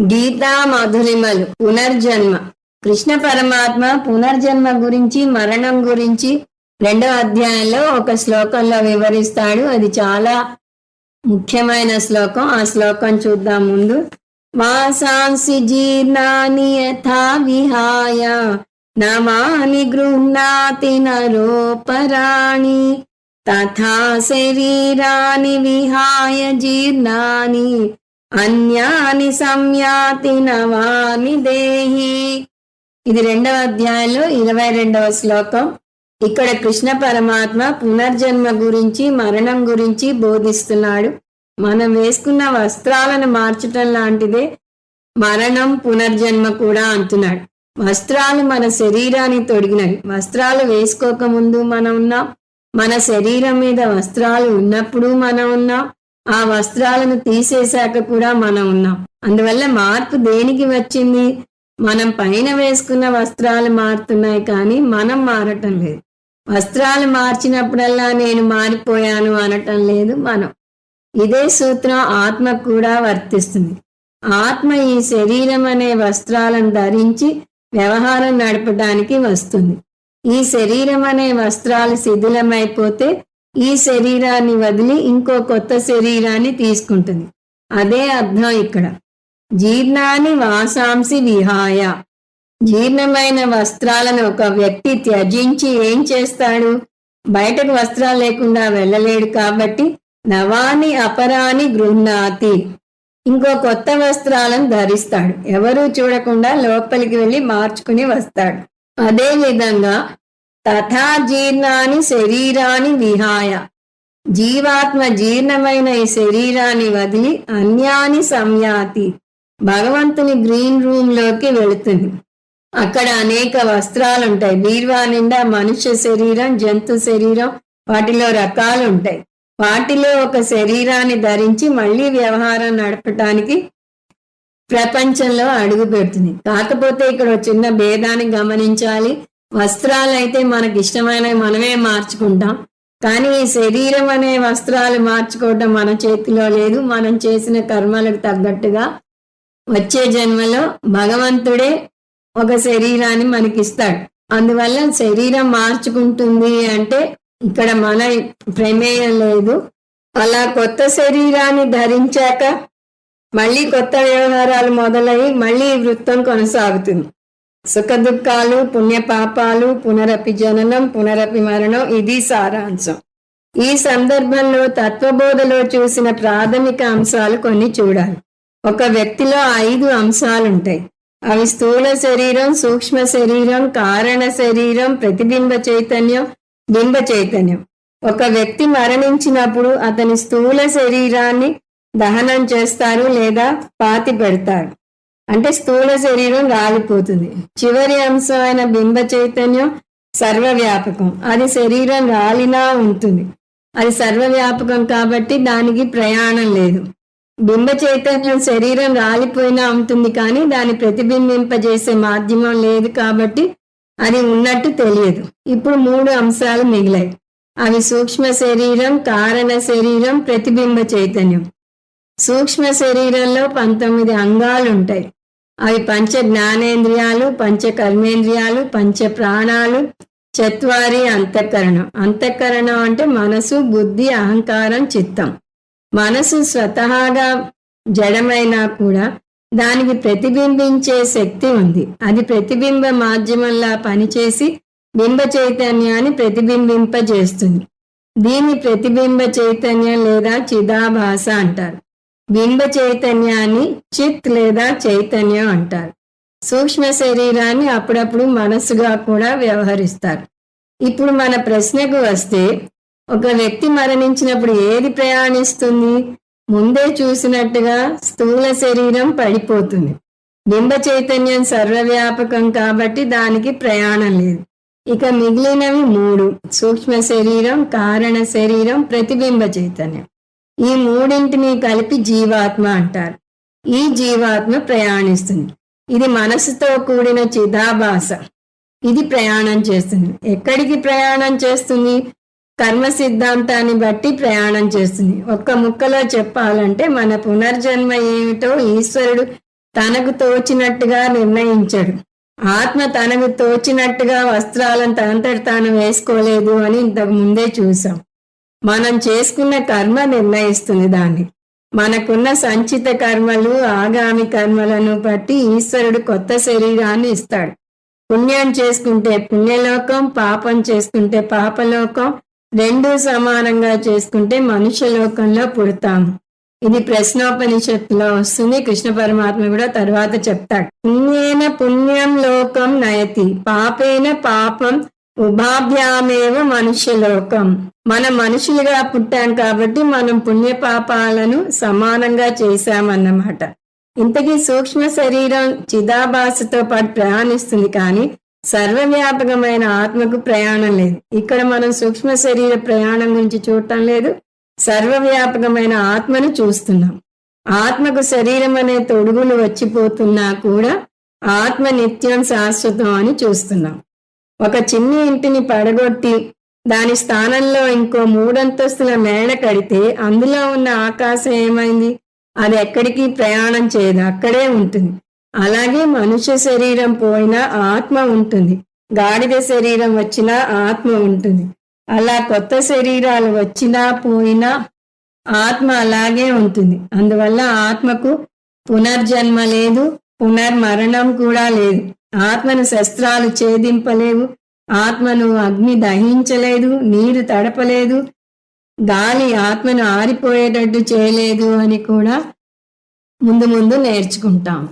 గీతా మధురిమలు పునర్జన్మ. కృష్ణ పరమాత్మ పునర్జన్మ గురించి మరణం గురించి రెండవ అధ్యాయంలో ఒక శ్లోకంలో వివరిస్తాడు. అది చాలా ముఖ్యమైన శ్లోకం. ఆ శ్లోకం చూద్దాం ముందు. వాసాంసి జీర్ణాని యథా విహాయ నమాని గృహ్ణాతి నరోపరాణి తథా శరీరాని విహాయ జీర్ణాని అన్యాని సంయాతి నవాని దేహి. ఇది రెండవ అధ్యాయంలో ఇరవై రెండవ శ్లోకం. ఇక్కడ కృష్ణ పరమాత్మ పునర్జన్మ గురించి మరణం గురించి బోధిస్తున్నాడు. మనం వేసుకున్న వస్త్రాలను మార్చటం లాంటిదే మరణం పునర్జన్మ కూడా అంటున్నాడు. వస్త్రాలు మన శరీరాన్ని తొడిగినవి. వస్త్రాలు వేసుకోక ముందు మనం ఉన్నాం. మన శరీరం మీద వస్త్రాలు ఉన్నప్పుడు మనం ఉన్నాం. ఆ వస్త్రాలను తీసేశాక కూడా మనం ఉన్నాం. అందువల్ల మార్పు దేనికి వచ్చింది? మనం పైన వేసుకున్న వస్త్రాలు మారుతున్నాయి కానీ మనం మారటం లేదు. వస్త్రాలు మార్చినప్పుడల్లా నేను మారిపోయాను అనటం లేదు మనం. ఇదే సూత్రం ఆత్మకు కూడా వర్తిస్తుంది. ఆత్మ ఈ శరీరం అనే వస్త్రాలను ధరించి వ్యవహారం నడపడానికి వస్తుంది. ఈ శరీరం అనే వస్త్రాలు శిథిలమైపోతే ఈ శరీరాన్ని వదిలి ఇంకో కొత్త శరీరాన్ని తీసుకుంటుంది. అదే అర్థం ఇక్కడ. జీర్ణాన్ని వాసాంసి విహాయ. జీర్ణమైన వస్త్రాలను ఒక వ్యక్తి త్యజించి ఏం చేస్తాడు? బయటకు వస్త్రాలు లేకుండా వెళ్ళలేడు కాబట్టి నవాని అపరాని గృహ్ణాతి. ఇంకో కొత్త వస్త్రాలను ధరిస్తాడు. ఎవరూ చూడకుండా లోపలికి వెళ్ళి మార్చుకుని వస్తాడు. అదే విధంగా తథా జీర్ణాని శరీరాన్ని విహాయ. జీవాత్మ జీర్ణమైన ఈ శరీరాన్ని వదిలి అన్యాని సంయాతి. భగవంతుని గ్రీన్ రూమ్లోకి వెళుతుంది. అక్కడ అనేక వస్త్రాలు ఉంటాయి బీర్వా నిండా మనుష్య శరీరం జంతు శరీరం వాటిలో రకాలు ఉంటాయి వాటిలో ఒక శరీరాన్ని ధరించి మళ్ళీ వ్యవహారం నడపటానికి ప్రపంచంలో అడుగు పెడుతుంది కాకపోతే ఇక్కడ ఒక చిన్న భేదాన్ని గమనించాలి. వస్త్రాలు అయితే మనకి ఇష్టమైనవి మనమే మార్చుకుంటాం. కానీ శరీరం అనే వస్త్రాలు మార్చుకోవటం మన చేతిలో లేదు. మనం చేసిన కర్మలకు తగ్గట్టుగా వచ్చే జన్మలో భగవంతుడే ఒక శరీరాన్ని మనకిస్తాడు. అందువల్ల శరీరం మార్చుకుంటుంది అంటే ఇక్కడ మన ప్రమేయం లేదు. అలా కొత్త శరీరాన్ని ధరించాక మళ్ళీ కొత్త వ్యవహారాలు మొదలై మళ్ళీ వృత్తం కొనసాగుతుంది. సుఖ దుఃఖాలు పుణ్యపాపాలు పునరపి జననం పునరపి మరణం ఇది సారాంశం. ఈ సందర్భంలో తత్వబోధలో చూసిన ప్రాథమిక అంశాలు కొన్ని చూడాలి. ఒక వ్యక్తిలో ఐదు అంశాలు ఉంటాయి అవి స్థూల శరీరం సూక్ష్మ శరీరం కారణ శరీరం ప్రతిబింబ చైతన్యం బింబ చైతన్యం. ఒక వ్యక్తి మరణించినప్పుడు అతని స్థూల శరీరాన్ని దహనం చేస్తారు లేదా పాతి పెడతారు. అంటే స్థూల శరీరం రాలిపోతుంది. చివరి అంశమైన బింబ చైతన్యం సర్వవ్యాపకం. అది శరీరం రాలినా ఉంటుంది. అది సర్వవ్యాపకం కాబట్టి దానికి ప్రయాణం లేదు. బింబ చైతన్యం శరీరం రాలిపోయినా ఉంటుంది కానీ దాన్ని ప్రతిబింబింపజేసే మాధ్యమం లేదు కాబట్టి అది ఉన్నట్టు తెలియదు. ఇప్పుడు మూడు అంశాలు మిగిలాయి. అవి సూక్ష్మ శరీరం కారణ శరీరం ప్రతిబింబ చైతన్యం. సూక్ష్మ శరీరంలో పంతొమ్మిది అంగాలు ఉంటాయి అవి పంచ జ్ఞానేంద్రియాలు పంచ కర్మేంద్రియాలు పంచ ప్రాణాలు చత్వారి అంతఃకరణం. అంతఃకరణం అంటే మనసు బుద్ధి అహంకారం చిత్తం. మనసు స్వతహాగా జడమైనా కూడా దానికి ప్రతిబింబించే శక్తి ఉంది. అది ప్రతిబింబ మాధ్యమంలా పనిచేసి బింబ చైతన్యాన్ని ప్రతిబింబింపజేస్తుంది. దీన్ని ప్రతిబింబ చైతన్యం లేదా చిదాభాస అంటారు. బింబ చైతన్యాన్ని చిత్ లేదా చైతన్యం అంటారు. సూక్ష్మ శరీరాన్ని అప్పుడప్పుడు మనసుగా కూడా వ్యవహరిస్తారు. ఇప్పుడు మన ప్రశ్నకు వస్తే ఒక వ్యక్తి మరణించినప్పుడు ఏది ప్రయాణిస్తుంది? ముందే చూసినట్టుగా స్థూల శరీరం పడిపోతుంది. బింబ చైతన్యం సర్వవ్యాపకం కాబట్టి దానికి ప్రయాణం లేదు. ఇక మిగిలినవి మూడు. సూక్ష్మ శరీరం కారణ శరీరం ప్రతిబింబ చైతన్యం. ఈ మూడింటిని కలిపి జీవాత్మ అంటారు. ఈ జీవాత్మ ప్రయాణిస్తుంది. ఇది మనసుతో కూడిన చిదాభాస. ఇది ప్రయాణం చేస్తుంది. ఎక్కడికి ప్రయాణం చేస్తుంది? కర్మ సిద్ధాంతాన్ని బట్టి ప్రయాణం చేస్తుంది. ఒక్క ముక్కలో చెప్పాలంటే మన పునర్జన్మ ఏమిటో ఈశ్వరుడు తనకు తోచినట్టుగా నిర్ణయించడు. ఆత్మ తనకు తోచినట్టుగా వస్త్రాలను తనంతట తాను వేసుకోలేదు అని ఇంతకు ముందే చూసాం మనం చేసుకున్న కర్మ నిర్ణయిస్తుంది దాన్ని. మనకున్న సంచిత కర్మలు ఆగామి కర్మలను బట్టి ఈశ్వరుడు కొత్త శరీరాన్ని ఇస్తాడు. పుణ్యం చేసుకుంటే పుణ్యలోకం పాపం చేసుకుంటే పాపలోకం రెండు సమానంగా చేసుకుంటే మనుష్య లోకంలో పుడతాము. ఇది ప్రశ్నోపనిషత్తులో వస్తుంది. కృష్ణ పరమాత్మ కూడా తర్వాత చెప్తాడు. పుణ్యేన పుణ్యం లోకం నయతి పాపేన పాపం ఉభాభ్యామేవ మనుష్య లోకం మనం మనుషులుగా పుట్టాం కాబట్టి మనం పుణ్య పాపాలను సమానంగా చేశామన్నమాట. ఇంతకీ సూక్ష్మ శరీరం చిదాభాసతో పాటు ప్రయాణిస్తుంది కానీ సర్వవ్యాపకమైన ఆత్మకు ప్రయాణం లేదు. ఇక్కడ మనం సూక్ష్మ శరీర ప్రయాణం గురించి చూడటం లేదు. సర్వవ్యాపకమైన ఆత్మను చూస్తున్నాం. ఆత్మకు శరీరం అనే తొడుగులు వచ్చిపోతున్నా కూడా ఆత్మ నిత్యం శాశ్వతం అని చూస్తున్నాం. ఒక చిన్న ఇంటిని పడగొట్టి దాని స్థానంలో ఇంకో మూడంతస్తుల మేడ కడితే అందులో ఉన్న ఆకాశం ఏమైంది? అది ఎక్కడికి ప్రయాణం చేయదు అక్కడే ఉంటుంది. అలాగే మనుష్య శరీరం పోయినా ఆత్మ ఉంటుంది. గాడిద శరీరం వచ్చినా ఆత్మ ఉంటుంది. అలా కొత్త శరీరాలు వచ్చినా పోయినా ఆత్మ అలాగే ఉంటుంది. అందువల్ల ఆత్మకు పునర్జన్మ లేదు పునర్మరణం కూడా లేదు. ఆత్మను శస్త్రాలు ఛేదింపలేవు. ఆత్మను అగ్ని దహించలేదు. నీరు తడపలేదు. గాలి ఆత్మను ఆరిపోయేటట్టు చేయలేదు అని కూడా ముందు ముందు నేర్చుకుంటాం.